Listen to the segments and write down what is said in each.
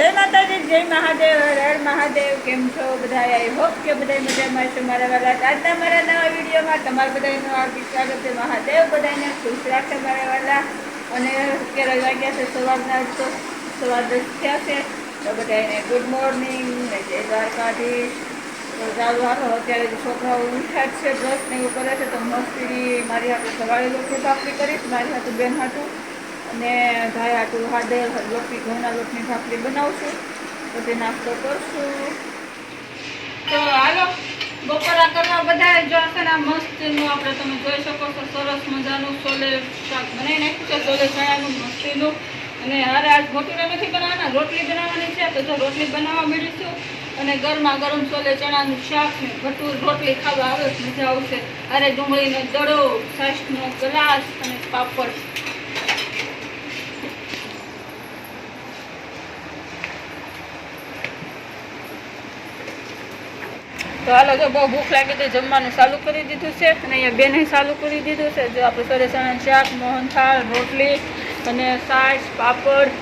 જય માતાજી, જય મહાદેવ, હર મહાદેવ, કેમ છો બધા આઈ હોપ કે બધા મજામાં છો મારા વાલા આજના મારા નવા વિડીયોમાં તમારા બધાનું હાર્દિક સ્વાગત છે. મહાદેવ બધાને ખુશ રાખે મારા વાલા. અને અત્યારે વાગ્યા છે સવારના તો સવાર દસ થયા છે. તો બધાને ગુડ મોર્નિંગ ને જય દ્વારકાધીશ. ચાલુ હાલો, અત્યારે છોકરાઓ ઉઠ્યા જ છે બ્રશ ને એવું કરે છે, તો મસ્તી મારી હાથે સવારે લોકો સાફરી કરીશ, મારી હાથે બેન હાથું અને ગાય હાટું હાડેલ લોટની ઘઉંના લોટની ભાખરી બનાવશું. પછી નાસ્તો કરશું. તો હાલો, બપોરા કરવા બધા જો છે ને મસ્તીનું આપણે તમે જોઈ શકો છો, સરસ મજાનું છોલે શાક બનાવી નાખ્યું છે, છોલે ચણાનું મસ્તીનું. અને હારે આજ મોટી નથી બનાવવાના, રોટલી બનાવવાની છે, તો જો રોટલી બનાવવા મળીશું. અને ગરમા ગરમ છોલે ચણાનું શાક ને ભટુર રોટલી ખાવા આવે તો મજા આવશે. અરે ડુંગળીનો દડો છાશનો ગ્લાસ અને પાપડ. તો હાલો જો બહુ ભૂખ લાગી હતી જમવાનું ચાલુ કરી દીધું છે અને અહીંયા બેને ચાલુ કરી દીધું છે. જો આપણે સરે ચણા શાક મોહનથાળ રોટલી અને સાસ પાપડ,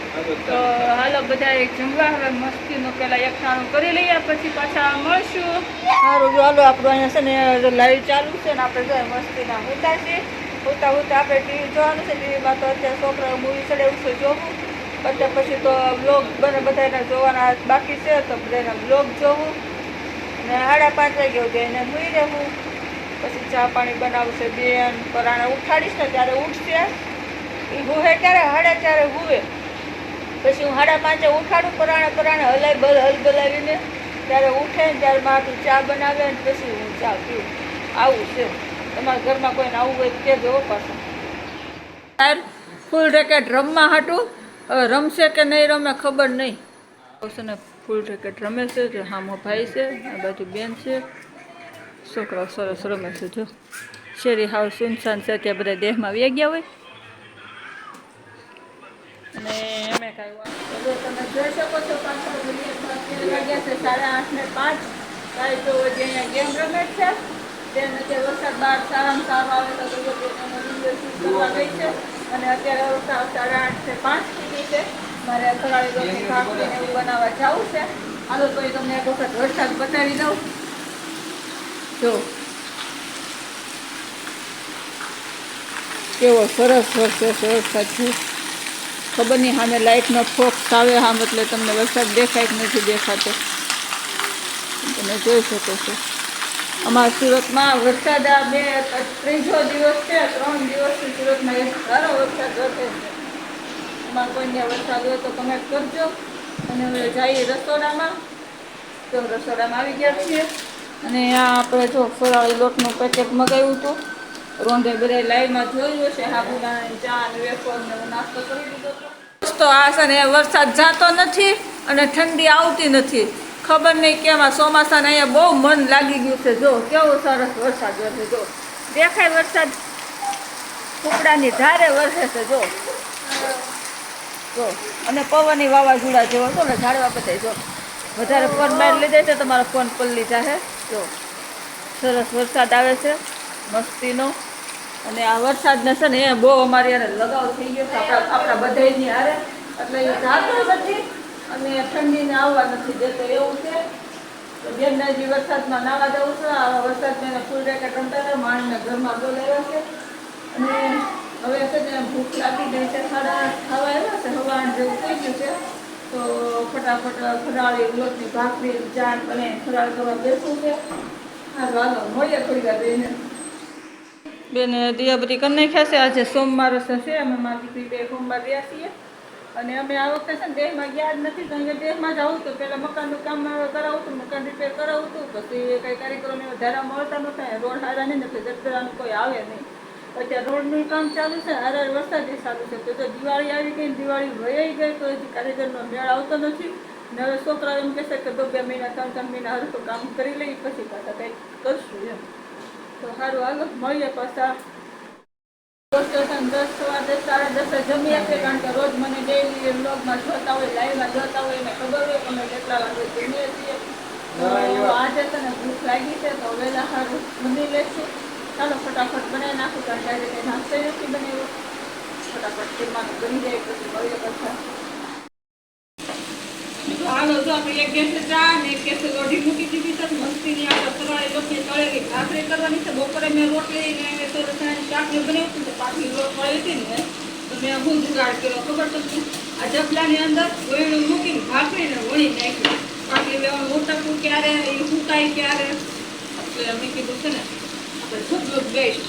તો હાલો બધા એક જમવા. હવે મસ્તીનું પહેલાં એકઠાણું કરી લઈએ પછી પાછા મળશું. સારું જો હાલો આપણું અહીંયા છે ને લાઈવ ચાલુ છે ને આપણે જો મસ્તીના હોતા છે. હોતા હોતા આપણે ટીવી જોવાનું છે. ટીવીમાં તો અત્યારે છોકરાઓ મૂવી ચડે એવું છે જોવું. અત્યાર પછી તો બ્લોગ બને બધાને જોવાના બાકી છે તો બધાને બ્લોગ જોવું. ને સાડા પાંચ વાગે ઉઠે એને મૂઈ રહેવું. પછી ચા પાણી બનાવશે બેન પરાણે ઉઠાડીશ ને ત્યારે ઉઠશે. એ હુવે ત્યારે સાડા ચારે હુવે? પછી હું સાડા પાંચે ઉઠાડું પરાણે પરાણે હલાઈ બલ હલ બલાવીને ત્યારે ઉઠે ને ત્યારે મારાથી ચા બનાવે ને પછી હું ચા પીવું આવું છે. તમારા ઘરમાં કોઈને આવું હોય તો કહેજો હો પાછું. ફૂલ રેકેટ રમવા હાટું? હવે રમશે કે નહીં રમે ખબર નહીં. આવશે ને ફૂલ રેકેટ રમે છે, જો હામો ભાઈ છે, આ બાજુ બેન છે. છોકરાઓ સરસ રમે છે, જો. શેરી હાઉસ સુનસાન છે ત્યાં બધા દેહમાં વ્યા ગયા હોય. અને એમે કાંઈ તમે જોઈ શકો છો વાગ્યા છે સાડા આઠ પાંચ. કાંઈ તો જે ગેમ રમે છે. તેને જે વરસાદ બહાર સારામાં સારો આવે તો ગઈ છે. અને અત્યારે સાડા આઠ ને પાંચ સુધી છે. મારે ફરાળી રોટલી ભાખરી એવું બનાવવા જવું છે. હાલો તો એ તમને એક વખત વરસાદ બતાવી દઉં. જો. કેવો સરસ વરસે વરસાદ છે. ખબર નહીં સામે લાઇટનો ફોક્સ આવે આમ એટલે તમને વરસાદ દેખાય કે નથી દેખાતો. તમે જોઈ શકો છો. અમારા સુરતમાં વરસાદ આ બે ત્રીજો દિવસ છે, ત્રણ દિવસથી સુરતમાં એક સારો વરસાદ વરસે છે. અમારે કોઈને વરસાદ હોય તો કમેન્ટ કરજો. અને હવે જઈએ રસોડામાં. તો રસોડામાં આવી ગયા છીએ. અને આ આપણે જો ફરાળી લોટનું પેકેટ મગાવ્યું હતું. રોંધે બધા લાઈવમાં જોયું છે સાબુદાણા ચા અને વેફર ને નાસ્તો કરી દીધો હતો. દોસ્તો, આ છે વરસાદ જાતો નથી અને ઠંડી આવતી નથી. ખબર નહીં કેમ આ ચોમાસાને અહીંયા બહુ મન લાગી ગયું છે. જો, કેવો સરસ વરસાદ વરસે જો. દેખાય વરસાદ. કુકડાની ધારે વરસે છે, જો. જો, અને પવનની વાવાઝોડા જેવો છો ને, ઝાડવા બધા, જો. વધારે ફોન બહાર લીધે છે, તમારો ફોન પલ્લી જાહે. જો, સરસ વરસાદ આવે છે, મસ્તીનો. અને આ વરસાદને છે ને, એ બહુ અમારી યારે લગાવ થઈ ગયો છે, આપણા આપણા બધાની હારે. એટલે એ જાતો નથી, અને ઠંડીને આવવા નથી દેતો, એવું છે. તો બેનના હજી વરસાદમાં નાવા જવું છે, આ વરસાદને ફૂલ રેકેટ રમતા હતા, માણને ઘરમાં બોલાવ્યા છે. ભૂખ લાગી ગઈ છે સાડા ખાવા આવ્યા છે હવા જેવું થઈ ગયું છે, તો ફટાફટ ફરાળી લોટની ભાખરી, જાણ અને ફરાળ કરવા બેસવું છે. હા હાલો મળીએ થોડી વાર બેને બેન દિયાબરી કરી નાખ્યા છે, આજે સોમવાર છે અમે મારી દીકરી બે સોમવાર રહ્યા છીએ. અને અમે આ વખતે છે ને દેહમાં ગયા જ નથી કારણ કે દેહમાં જ આવું તો પહેલાં મકાનનું કામ કરાવું હતું, મકાન રિપેર કરાવું હતું, પછી કંઈ કારીગરોને વધારા મળતા નહોતા, રોડ હારા નહીં નથી જતરાનું કોઈ આવે નહીં. અત્યારે રોડનું કામ ચાલુ છે હારે વરસાદ ચાલુ છે. તો જો દિવાળી આવી ગઈ દિવાળી વયાઈ ગઈ તો હજી કારીગરનો મેળ આવતો નથી. ને હવે છોકરા એમ કહેશે કે બે બે મહિના ત્રણ ત્રણ મહિના હરખું કામ કરી લઈ પછી પાછા કંઈક કરશું એમ. તો સારું આગળ મળીએ પાછા. દોસ્તો દસ સવા સાડા દસે જમી આપીએ કારણ કે રોજ મને ડેઈલી બ્લોગમાં જોતા હોય લાઈવમાં જોતા હોય એને ખબર હોય કે અમે કેટલા વાગે જમીએ છીએ. આજે છે ને ભૂખ લાગી છે તો વહેલા સારું જમી લઈશું ચાલો ફટાફટ બનાવી નાખું, કારણ કે આજે નાસ્તો નથી બનાવ્યો ફટાફટ તેમાં બની જાય, પછી મળીએ પાછા. આપણે એક ગેસે ચા ને એક ગેસે લોઢી મૂકી દીધી છે મસ્તીની આપણે સવારે લોટની તળેલી ભાખરી કરવાની છે. બપોરે મેં રોટલી ને સરસની ચાટણી બનાવ્યું હતું તો પાછી લોટ પડી હતી ને, તો મેં હું જુગાડ કર્યો, ખબર તમને? આ જપલાની અંદર વણું મૂકીને ભાખરીને વળી નાખ્યું. પાટલી લેવાનું મોટા ક્યારે, એ સુકાય ક્યારે? એટલે મેં કીધું છે ને આપણે છોકરું બેસ્ટ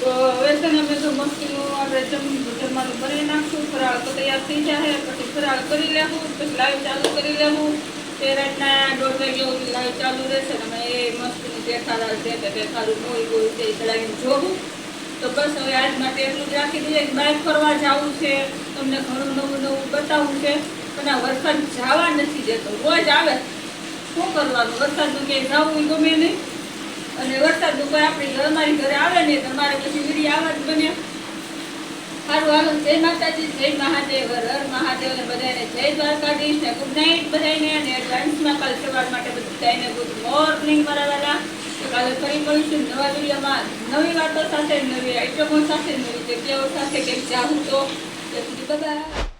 તો હવે છે ને અમે તો મસ્તીનું આપણે જમ, જમવાનું ભરી નાખશું. ફરાળ તો તૈયાર થઈ જાય પછી ફરાળ કરી લેવું પછી લાઈવ ચાલુ કરી લેવું તે રાતના દોઢ સુધી લાઈવ ચાલુ રહેશે ને અમે એ મસ્તીનું દેખાડા છે કે દેખાડું હોય છે, એ ચડાવીને જોવું તો બસ હવે આજ માટે એટલું જ રાખી દઈએ. બાઇક ફરવા જવું છે. તમને ઘણું નવું નવું બતાવવું છે. પણ આ વરસાદ જવા નથી જતો રોજ આવે. શું કરવાનું? વરસાદનું ક્યાંય જવું ગમે નહીં. અને વરસાદનું કોઈ આપણી અમારી ઘરે આવે ને તમારે પછી વીડી આવા જ બને. સારું હાલો, જય માતાજી, જય મહાદેવ, હર મહાદેવ ને બધાને જય દ્વારકાધીશ, ને ગુડ નાઇટ બધાને અને એડવાન્સમાં કાલ સવાર માટે બધાને ગુડ મોર્નિંગ તો કાલે ફરી મળીશું નવા વિડીયોમાં. નવી વાતો સાથે, નવી આઈટમો સાથે, નવી જગ્યાઓ સાથે કંઈક જાઉં તો. બધા